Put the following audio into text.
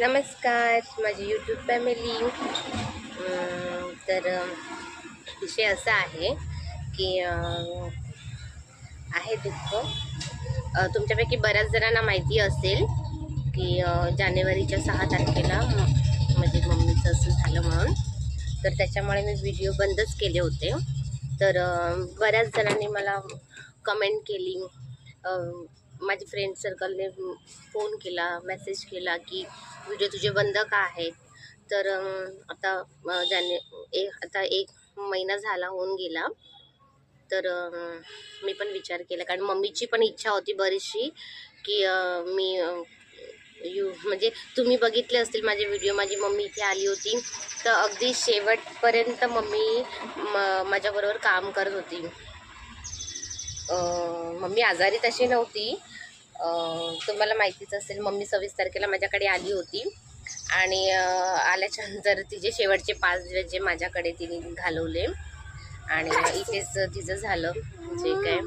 नमस्कार माझी YouTube family तर विषय असा आहे की आहे दुःख. तुमच्यापैकी बऱ्याच जणांना माहिती असेल की जानेवारीच्या सहा तारखेला म्हणजे मम्मीचं असं झालं म्हणून. तर त्याच्यामुळे मी व्हिडिओ बंदच केले होते. तर बऱ्याच जणांनी मला कमेंट केली. माझी फ्रेंड सर्कलने फोन केला मेसेज केला की व्हिडिओ तुझे बंद का आहेत. तर आता अं, जाने एक आता एक महिना झाला होऊन गेला. तर मी पण विचार केला. कारण मम्मीची पण इच्छा होती बरीचशी की मी यू म्हणजे तुम्ही बघितले असतील माझे व्हिडिओ माझी मम्मी इथे आली होती. तर अगदी शेवटपर्यंत मम्मी म माझ्याबरोबर काम करत होती. मम्मी आजारी तशी नव्हती. तुम्हाला माहितीच असेल मम्मी सव्वीस तारखेला माझ्याकडे आली होती. आणि आल्याच्यानंतर आल्याच्यानंतर तिचे शेवटचे पाच दिवस जे माझ्याकडे तिने घालवले. आणि इथेच तिचं झालं जे काय.